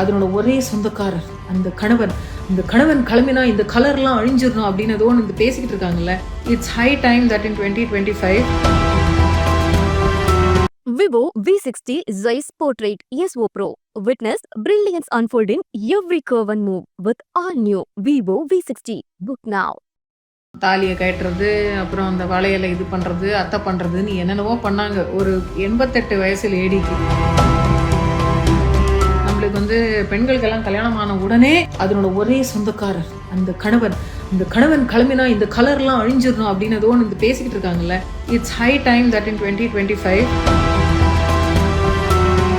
அதனோட ஒரே சொந்தக்காரர் அந்த கணவன் இந்த கணவன் கிளம்பினா இந்த கலர்லாம் அழிஞ்சிடணும் அப்படின்னு ஏதோ ஒன்று பேசிக்கிட்டு இருக்காங்கல்ல it's high time that in twenty twenty five Vivo V60 Zeiss Portrait ESO Pro. Witness brilliance unfold in every curve and move with all new Vivo V60. Book now. தாலியை கட்டுறது அப்புறம் அந்த வளையலை இது பண்ணுறது அத்தை பண்ணுறதுன்னு என்னென்னவோ பண்ணாங்க ஒரு எண்பத்தெட்டு வயசு லேடிக்கு நம்மளுக்கு வந்து பெண்களுக்கெல்லாம் கல்யாணம் ஆன உடனே அதனோட ஒரே சொந்தக்காரர் அந்த கணவன். இந்த கணவன் கிளம்பினா இந்த கலர்லாம் அழிஞ்சிடணும் அப்படின்னு ஏதோ ஒன்று பேசிக்கிட்டு இருக்காங்கல்ல. It's high time that in twenty twenty five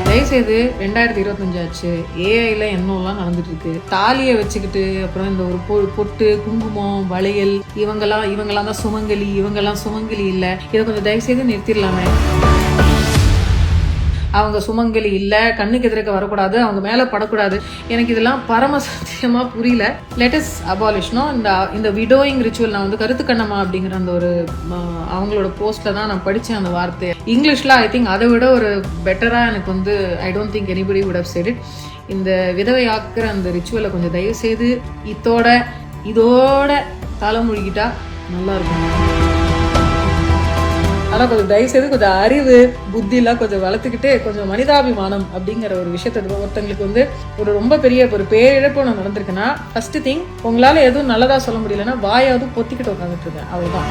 தயவுசெய்து ரெண்டாயிரத்தி இருபத்தஞ்சு ஆச்சு. ஏஐல என்னெல்லாம் நடந்துட்டு இருக்கு தாலியை வச்சுக்கிட்டு அப்புறம் இந்த ஒரு பொ பொட்டு குங்குமம் வளையல் இவங்கெல்லாம் இவங்கெல்லாம் தான் சுமங்கலி இவங்கெல்லாம் சுமங்கலி இல்லை. இதை கொஞ்சம் தயவுசெய்து நிறுத்திடலாமே. அவங்க சுமங்கலி இல்லை கண்ணுக்கு எதிர்க்க வரக்கூடாது அவங்க மேலே படக்கூடாது. எனக்கு இதெல்லாம் பரம சத்தியமாக புரியல. லெட்டஸ் அபாலிஷ்னோ இந்த இந்த விடோயிங் ரிச்சுவல் நான் வந்து கருத்து கண்ணம்மா அப்படிங்கிற அந்த ஒரு அவங்களோட போஸ்ட்டில் தான் நான் படித்தேன் அந்த வார்த்தையை. இங்கிலீஷில் ஐ திங்க் அதை விட ஒரு பெட்டராக எனக்கு வந்து I don't think anybody would have said it இந்த விதவையாக்குற அந்த ரிச்சுவலை கொஞ்சம் தயவு செய்து இதோட இதோட தலைமொழிகிட்டா நல்லா இருக்கும். ஆனால் கொஞ்சம் தயவுசெய்து கொஞ்சம் அறிவு புத்திலாம் கொஞ்சம் வளர்த்துக்கிட்டு கொஞ்சம் மனிதாபிமானம் அப்படிங்கிற ஒரு விஷயத்த ஒருத்தங்களுக்கு வந்து ஒரு ரொம்ப பெரிய ஒரு பேரிழப்பு ஒன்று நடந்திருக்குன்னா ஃபர்ஸ்ட் திங் உங்களால் எதுவும் நல்லதா சொல்ல முடியலன்னா வாயாவது பொத்திக்கிட்டு உட்காந்துட்டு இருக்கேன் அவ்வளோதான்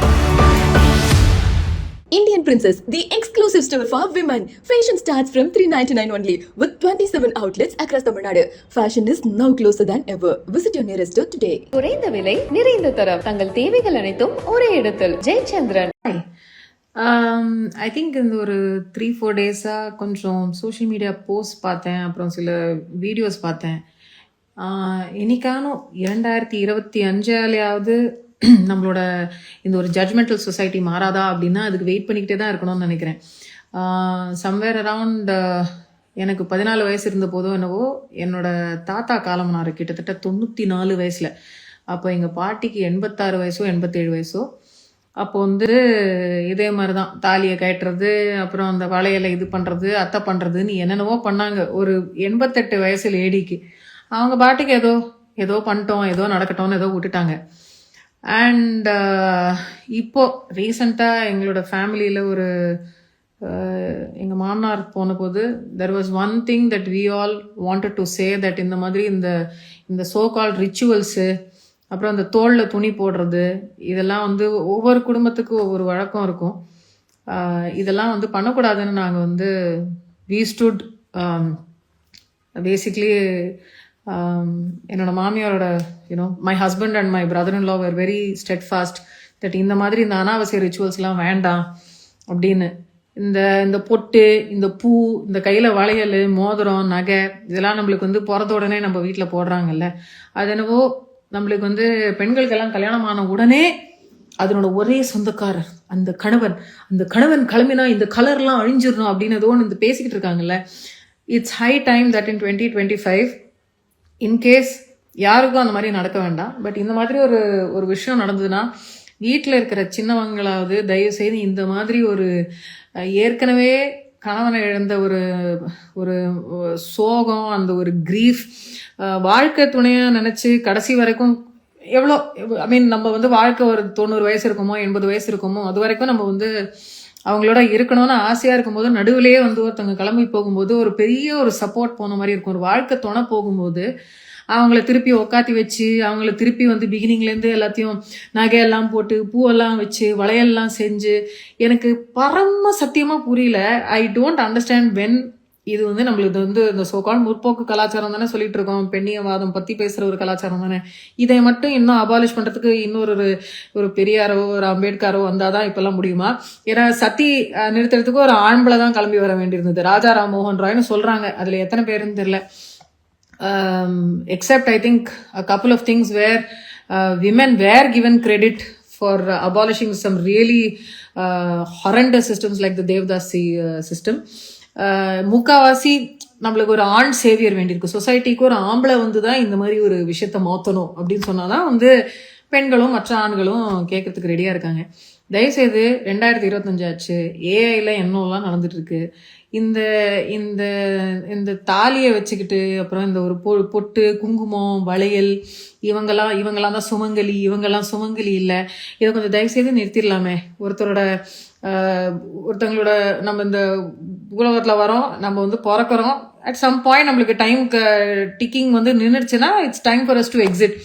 Indian Princess, the exclusive store for women. Fashion starts from 399 only with 27 outlets across Tamil Nadu. Fashion is now closer than ever. Visit your nearest store today. குறைந்த விலை நிறைந்த தரம் தங்கள் தேவைகள் அனைத்தும் ஒரே இடத்தில் ஜெயச்சந்திரன் Um, ஐ திங்க் இந்த ஒரு த்ரீ ஃபோர் டேஸாக கொஞ்சம் சோஷியல் மீடியா போஸ்ட் பார்த்தேன் அப்புறம் சில வீடியோஸ் பார்த்தேன். இன்னைக்கானும் இரண்டாயிரத்தி இருபத்தி அஞ்சாலையாவது நம்மளோட இந்த ஒரு ஜட்மெண்டல் சொசைட்டி மாறாதா அப்படின்னா அதுக்கு வெயிட் பண்ணிக்கிட்டே தான் இருக்கணும்னு நினைக்கிறேன். சம்வேர் அரவுண்ட் எனக்கு பதினாலு வயசு இருந்த போதோ என்னவோ என்னோட தாத்தா காலம்னாரு கிட்டத்தட்ட தொண்ணூற்றி நாலு வயசில். அப்போ எங்கள் பாட்டிக்கு எண்பத்தாறு வயசோ எண்பத்தேழு வயசோ. அப்போ வந்து இதே மாதிரி தான் தாலியை கட்டுறது அப்புறம் அந்த வளையலை இது பண்ணுறது அத்தை பண்ணுறதுன்னு என்னென்னவோ பண்ணாங்க. ஒரு எண்பத்தெட்டு வயசு லேடிக்கு அவங்க பாட்டுக்கு ஏதோ ஏதோ பண்ணிட்டோம் ஏதோ நடக்கட்டும்னு ஏதோ விட்டுட்டாங்க. அண்ட் uh, இப்போ ரீசண்டாக எங்களோட ஃபேமிலியில் ஒரு uh, எங்கள் மாமனார் போன போது there was one thing that we all wanted to say that இந்த மாதிரி இந்த இந்த சோ கால் ரிச்சுவல்ஸு அப்புறம் அந்த தோளில் துணி போடுறது இதெல்லாம் வந்து ஒவ்வொரு குடும்பத்துக்கும் ஒவ்வொரு வழக்கம் இருக்கும். இதெல்லாம் வந்து பண்ணக்கூடாதுன்னு நாங்கள் வந்து வி ஸ்டுட் பேசிக்லி என்னோட மாமியாரோட you know my husband and my brother in law were very steadfast that இந்த மாதிரி இந்த அனாவசிய ரிச்சுவல்ஸ்லாம் வேண்டாம் அப்படின்னு. இந்த இந்த பொட்டு இந்த பூ இந்த கையில் வளையல் மோதிரம் நகை இதெல்லாம் நம்மளுக்கு வந்து பிறந்த உடனே நம்ம வீட்டில் போடுறாங்கல்ல. அது என்னவோ நம்மளுக்கு வந்து பெண்களுக்கெல்லாம் கல்யாணம் ஆன உடனே அதனோட ஒரே சொந்தக்காரர் அந்த கணவன். அந்த கணவன் கிளம்பினா இந்த கலர்லாம் அழிஞ்சிடணும் அப்படின்னு ஏதோ இந்த பேசிக்கிட்டு இருக்காங்கல்ல. It's high time that in twenty twenty five in case யாருக்கும் அந்த மாதிரி நடக்க வேண்டாம். பட் இந்த மாதிரி ஒரு ஒரு விஷயம் நடந்ததுன்னா வீட்டில் இருக்கிற சின்னவங்களாவது தயவு செய்து இந்த மாதிரி ஒரு ஏற்கனவே கணவனை இழந்த ஒரு ஒரு சோகம் அந்த ஒரு கிரீஃப் வாழ்க்கை துணையாக நினச்சி கடைசி வரைக்கும் எவ்வளோ ஐ மீன் நம்ம வந்து வாழ்க்கை ஒரு தொண்ணூறு வயசு இருக்குமோ எண்பது வயசு இருக்குமோ அது வரைக்கும் நம்ம வந்து அவங்களோட இருக்கணும்னு ஆசையாக இருக்கும்போது நடுவிலேயே வந்து ஒருத்தவங்க கிளம்பி போகும்போது ஒரு பெரிய ஒரு சப்போர்ட் போன மாதிரி இருக்கும். ஒரு வாழ்க்கை துணை போகும்போது அவங்கள திருப்பி உக்காத்தி வச்சு அவங்கள திருப்பி வந்து பிகினிங்லேருந்து எல்லாத்தையும் நகையெல்லாம் போட்டு பூவெல்லாம் வச்சு வளையல்லாம் செஞ்சு எனக்கு பரம சத்தியமாக புரியல. ஐ டோன்ட் அண்டர்ஸ்டாண்ட் வென் இது வந்து நம்மளுக்கு வந்து இந்த சோகால் முற்போக்கு கலாச்சாரம் தானே சொல்லிட்டு இருக்கோம் பெண்ணியவாதம் பற்றி பேசுகிற ஒரு கலாச்சாரம் தானே. இதை மட்டும் இன்னும் அபாலிஷ் பண்ணுறதுக்கு இன்னொரு ஒரு ஒரு பெரியாரோ ஒரு அம்பேத்கரோ வந்தால் தான் இப்போல்லாம் முடியுமா? ஏன்னா சத்தி நிறுத்துறதுக்கு ஒரு ஆண்பளை தான் கிளம்பி வர வேண்டியிருந்தது. ராஜா ராம் மோகன் ராய்னு சொல்கிறாங்க அதில் எத்தனை பேருன்னு தெரியல. Except I think think of things where women were given women for abolishing credit really horrendous systems like the uh, horrendous system முக்காவாசி நம்மளுக்கு ஒரு ஆண் சேவியர் வேண்டியிருக்கு. சொசைட்டிக்கு ஒரு ஆம்பளை வந்து தான் இந்த மாதிரி ஒரு விஷயத்த மாற்றணும் அப்படின்னு சொன்னாதான் வந்து பெண்களும் மற்ற ஆண்களும் கேட்கறதுக்கு ரெடியாக இருக்காங்க. தயவுசெய்து ரெண்டாயிரத்தி இருபத்தஞ்சாச்சு ஏஐயில் என்னெல்லாம் நடந்துட்டு இருக்கு? இந்த இந்த இந்த தாலியை வச்சுக்கிட்டு அப்புறம் இந்த ஒரு பொ பொட்டு குங்குமம் வளையல் இவங்கெல்லாம் இவங்கெல்லாம் தான் சுமங்கலி இவங்கெல்லாம் சுமங்கலி இல்லை. இதை கொஞ்சம் தயவுசெய்து நிறுத்திடலாமே. ஒருத்தரோட ஒருத்தங்களோட நம்ம இந்த உலகத்தில் வரோம் நம்ம வந்து பிறக்கிறோம். அட் சம் பாயிண்ட் நம்மளுக்கு டைம் டிக்கிங் வந்து நின்றுச்சுன்னா it's time for us to exit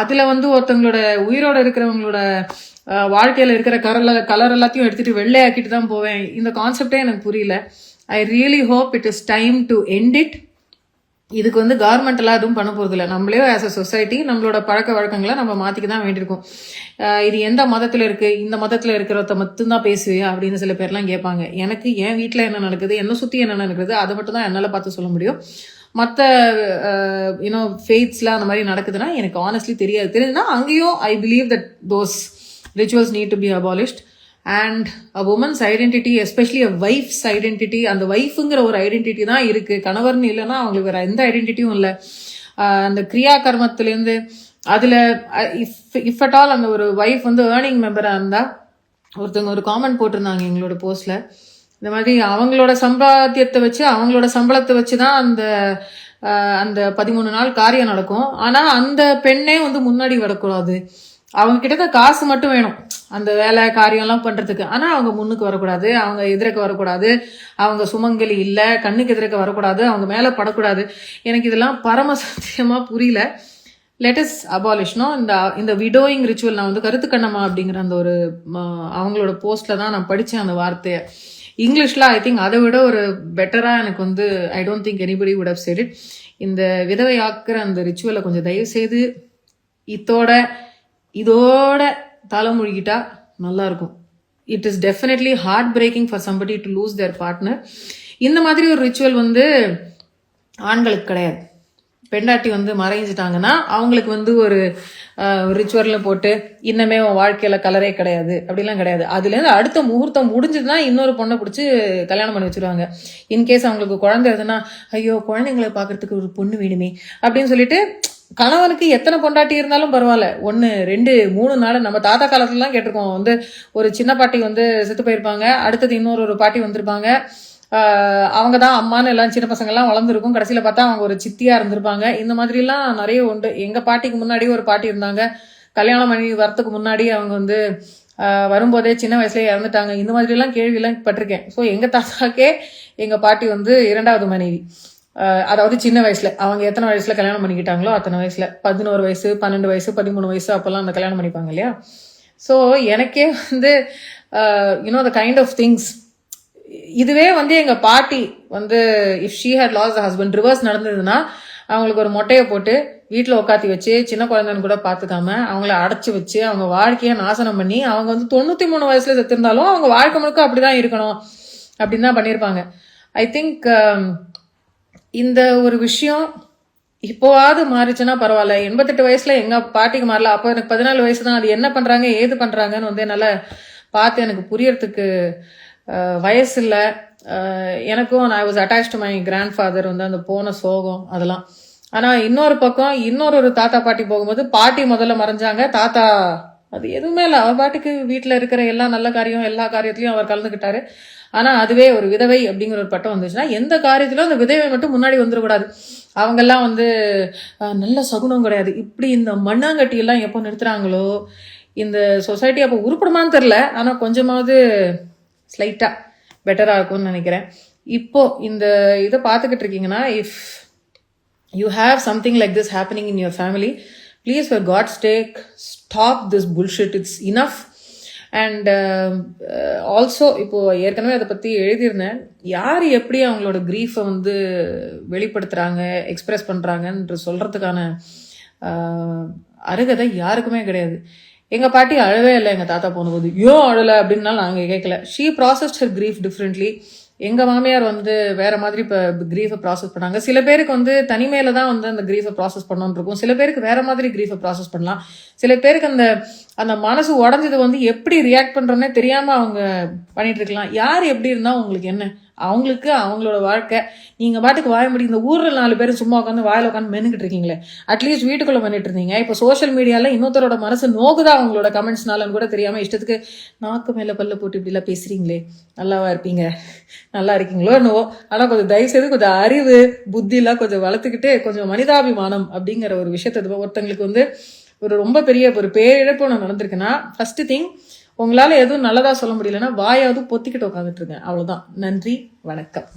அதில் வந்து ஒருத்தங்களோட உயிரோட இருக்கிறவங்களோட வாழ்க்கையில் இருக்கிற கரல கலர் எல்லாத்தையும் எடுத்துகிட்டு வெள்ளையாக்கிட்டு தான் போவேன். இந்த கான்செப்டே எனக்கு புரியல. I really hope it is time to end it இதுக்கு வந்து கவர்மெண்ட்லாம் எதுவும் பண்ண போகிறது இல்லை நம்மளே ஆஸ் அ சொசைட்டி நம்மளோட பழக்க வழக்கங்களை நம்ம மாற்றிக்க தான் வேண்டியிருக்கோம். இது எந்த மதத்தில் இருக்குது இந்த மதத்தில் இருக்கிறத மட்டும்தான் பேசுவியா? அப்படின்னு சில பேர்லாம் கேட்பாங்க. எனக்கு என் வீட்டில் என்ன நடக்குது? என்ன சுற்றி என்ன நடக்குது? அதை மட்டும் தான் என்னால் பார்த்து சொல்ல முடியும். மற்ற யூனோ ஃபேத்ஸ்லாம் அந்த மாதிரி நடக்குதுன்னா எனக்கு ஆனஸ்ட்லி தெரியாது. தெரியுதுன்னா அங்கேயும் I believe that those rituals need to be abolished and a women's identity especially a wife's identity அந்த ஒய்ஃபுங்கிற ஒரு ஐடென்டிட்டி தான் இருக்கு. கணவர்னு இல்லைன்னா அவங்களுக்கு வேற எந்த ஐடென்டிட்டியும் இல்லை. அந்த கிரியா கர்மத்திலேருந்து அதில் இஃப் இஃப் அட் ஆல் அந்த ஒரு ஒய்ஃப் வந்து ஏர்னிங் மெம்பராக இருந்தால் ஒருத்தவங்க ஒரு காமெண்ட் போட்டிருந்தாங்க எங்களோட போஸ்ட்டில் இந்த மாதிரி அவங்களோட சம்பாத்தியத்தை வச்சு அவங்களோட சம்பளத்தை வச்சு தான் அந்த அந்த பதிமூணு நாள் காரியம் நடக்கும். ஆனால் அந்த பெண்ணே வந்து முன்னாடி வரக்கூடாது. அவங்க கிட்ட காசு மட்டும் வேணும். அந்த வேலை காரியம்லாம் பண்றதுக்கு. ஆனா அவங்க முன்னுக்கு வரக்கூடாது. அவங்க எதிர்க்க வரக்கூடாது. அவங்க சுமங்கலி இல்ல. கண்ணுக்கு எதிர்க்க வரக்கூடாது. அவங்க மேல படக்கூடாது. எனக்கு இதெல்லாம் பரம சத்தியமா புரியல. லெட்டஸ் அபாலிஷ்னோ இந்த இந்த விடோயிங் ரிச்சுவல் நான் வந்து கருத்து கண்ணம்மா அப்படிங்கிற அந்த ஒரு அவங்களோட போஸ்ட்ல தான் நான் படிச்சேன் அந்த வார்த்தையை. இங்கிலீஷ்ல ஐ திங்க் அதை விட ஒரு பெட்டரா எனக்கு வந்து I don't think anybody would have said இந்த விதவை ஆக்குற அந்த ரிச்சுவலை கொஞ்சம் தயவு செய்து இத்தோட இதோட தலைமொழிகிட்டா நல்லா இருக்கும் it is definitely heart breaking for somebody to lose their partner இந்த மாதிரி ஒரு ரிச்சுவல் வந்து ஆண்களுக்கு கிடையாது. பெண்டாட்டி வந்து மறைஞ்சிட்டாங்கன்னா அவங்களுக்கு வந்து ஒரு ரிச்சுவலில் போட்டு இன்னமே உன் வாழ்க்கையில் கலரே கிடையாது அப்படிலாம் கிடையாது. அதுலேருந்து அடுத்த முகூர்த்தம் முடிஞ்சதுன்னா இன்னொரு பொண்ணை பிடிச்சி கல்யாணம் பண்ணி வச்சிருவாங்க. இன்கேஸ் அவங்களுக்கு குழந்தை எதுனா ஐயோ குழந்தைங்களை பார்க்கறதுக்கு ஒரு பொண்ணு வேணுமே அப்படின்னு சொல்லிட்டு கணவனுக்கு எத்தனை பொண்டாட்டி இருந்தாலும் பரவாயில்ல. ஒன்று ரெண்டு மூணு நாள் நம்ம தாத்தா காலத்துலலாம் கேட்டிருக்கோம். வந்து ஒரு சின்ன பாட்டி வந்து செத்து போயிருப்பாங்க. அடுத்தது இன்னொரு ஒரு பாட்டி வந்திருப்பாங்க. அவங்க தான் அம்மான்னு எல்லாம் சின்ன பசங்கள்லாம் வளர்ந்துருக்கும். கடைசியில் பார்த்தா அவங்க ஒரு சித்தியாக இருந்திருப்பாங்க. இந்த மாதிரிலாம் நிறைய உண்டு. எங்கள் பாட்டிக்கு முன்னாடி ஒரு பாட்டி இருந்தாங்க. கல்யாணம் பண்ணி வரத்துக்கு முன்னாடி அவங்க வந்து வரும்போதே சின்ன வயசுலேயே இறந்துட்டாங்க. இந்த மாதிரிலாம் கேள்வியெல்லாம் பட்டிருக்கேன். ஸோ எங்கள் தாத்தாக்கே எங்கள் பாட்டி வந்து இரண்டாவது மனைவி. அதாவது சின்ன வயசுல. அவங்க எத்தனை வயசுல கல்யாணம் பண்ணிக்கிட்டாங்களோ அத்தனை வயசுல. பதினோரு வயசு பன்னெண்டு வயசு பதிமூணு வயசு அப்போல்லாம் அந்த கல்யாணம் பண்ணிப்பாங்க இல்லையா? ஸோ எனக்கே வந்து you know the kind of things இதுவே வந்து எங்கள் பாட்டி வந்து if she had loss husband reverse நடந்ததுன்னா அவங்களுக்கு ஒரு மொட்டையை போட்டு வீட்டில் உட்காத்தி வச்சு சின்ன குழந்தைன்னு கூட பார்த்துக்காம அவங்கள அடைச்சி வச்சு அவங்க வாழ்க்கையை நாசனம் பண்ணி அவங்க வந்து தொண்ணூற்றி மூணு வயசில் செத்துருந்தாலும் அவங்க வாழ்க்கை முழுக்க அப்படி தான் இருக்கணும். அப்படின்னு தான் பண்ணியிருப்பாங்க ஐ திங்க் இந்த ஒரு விஷயம் இப்போவாவது மாறிச்சுன்னா பரவாயில்ல. எண்பத்தெட்டு வயசுல எங்க பாட்டிக்கு மாறல. அப்போ எனக்கு பதினாலு வயசு தான் அது என்ன பண்றாங்க ஏது பண்றாங்கன்னு வந்து என்னால் பார்த்து எனக்கு புரியறதுக்கு வயசு இல்லை எனக்கும் நான் was attach to my grandfather வந்து அந்த போன சோகம் அதெல்லாம். ஆனால் இன்னொரு பக்கம் இன்னொரு ஒரு தாத்தா பாட்டி போகும்போது பாட்டி முதல்ல மறைஞ்சாங்க. தாத்தா அது எதுவுமே இல்லை. அவர் பாட்டுக்கு வீட்டில் இருக்கிற எல்லா நல்ல காரியம் எல்லா காரியத்திலையும் அவர் கலந்துக்கிட்டாரு ஆனால் அதுவே ஒரு விதவை அப்படிங்கிற ஒரு பட்டம் வந்துச்சுன்னா எந்த காரியத்திலும் அந்த விதவை மட்டும் முன்னாடி வந்துடக்கூடாது. அவங்கெல்லாம் வந்து நல்ல சகுனம் கிடையாது. இப்படி இந்த மண்ணாங்கட்டியெல்லாம் எப்போ நிறுத்துறாங்களோ இந்த சொசைட்டி அப்போ உருப்படுமான்னு தெரில ஆனால் கொஞ்சமாவது ஸ்லைட்டாக பெட்டராக இருக்கும்னு நினைக்கிறேன். இப்போது இந்த இதை பார்த்துக்கிட்டு இருக்கீங்கன்னா if you have something like this happening in your family please for God's sake stop this bullshit it's enough and also இப்போது ஏற்கனவே அதை பற்றி எழுதியிருந்தேன். யார் எப்படி அவங்களோட க்ரீஃபை வந்து வெளிப்படுத்துகிறாங்க எக்ஸ்பிரஸ் பண்ணுறாங்கன்ற சொல்கிறதுக்கான அருகதை யாருக்குமே கிடையாது. எங்கள் பாட்டி அழவே இல்லை எங்கள் தாத்தா போனபோது. ஏன் அழலை? அப்படின்னாலும் நாங்கள் கேட்கல. She processed her grief differently எங்கள் மாமியார் வந்து வேற மாதிரி இப்போ கிரீஃபை ப்ராசஸ் பண்ணாங்க. சில பேருக்கு வந்து தனிமையில தான் வந்து அந்த கிரீஃபை ப்ராசஸ் பண்ணணும்னு இருக்கும். சில பேருக்கு வேற மாதிரி கிரீஃபை ப்ராசஸ் பண்ணலாம். சில பேருக்கு அந்த அந்த மனசு உடஞ்சது வந்து எப்படி ரியாக்ட் பண்ணுறோன்னே தெரியாமல் அவங்க பண்ணிட்டு இருக்கலாம். யார் எப்படி இருந்தால் உங்களுக்கு என்ன? அவங்களுக்கு அவங்களோட வாழ்க்கை. நீங்கள் பாட்டுக்கு வாய முடியும். இந்த ஊரில் நாலு பேர் சும்மா உட்காந்து வாயில் உட்காந்து மென்னுக்கிட்டு இருக்கீங்களே. அட்லீஸ்ட் வீட்டுக்குள்ளே பண்ணிட்டு இருந்தீங்க. இப்போ சோஷியல் மீடியாவில் இன்னொருத்தரோட மனசு நோக்குதா அவங்களோட கமெண்ட்ஸ்னாலன்னு கூட தெரியாமல் இஷ்டத்துக்கு நாக்கு மேலே பல்ல போட்டு இப்படிலாம் பேசுகிறீங்களே நல்லாவா இருப்பீங்க? நல்லா இருக்கீங்களோ என்னவோ. ஆனால் கொஞ்சம் தயவு செய்து கொஞ்சம் அறிவு புத்திலாம் கொஞ்சம் வளர்த்துக்கிட்டு கொஞ்சம் மனிதாபிமானம் அப்படிங்கிற ஒரு விஷயத்தை ஒருத்தங்களுக்கு வந்து ஒரு ரொம்ப பெரிய ஒரு பேரிழப்பு ஒன்று நடந்திருக்குன்னா ஃபஸ்ட்டு திங் உங்களால எதுவும் நல்லதா சொல்ல முடியலன்னா வாயாவது பொத்திக்கிட்டு உட்காந்துட்டு இருக்கேன் அவ்வளவுதான் நன்றி வணக்கம்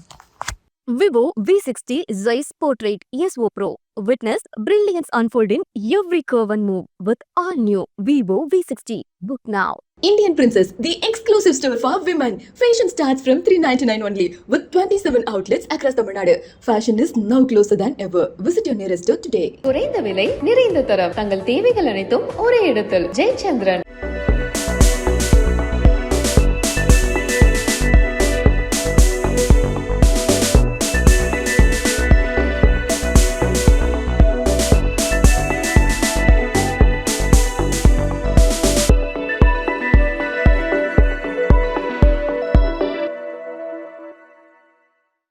Vivo V60 Zeiss Portrait ESO Pro. Witness brilliance unfold in every curve and move with all new Vivo V60. Book now. Indian Princess, the exclusive store for women. Fashion starts from 399 only with 27 outlets across Tamil Nadu. Fashion is now closer than ever. Visit your nearest store today. குறைந்த விலை நிறைந்த தரம் தங்கள் தேவைகள் அனைத்தும் ஒரே இடத்தில் ஜெயச்சந்திரன்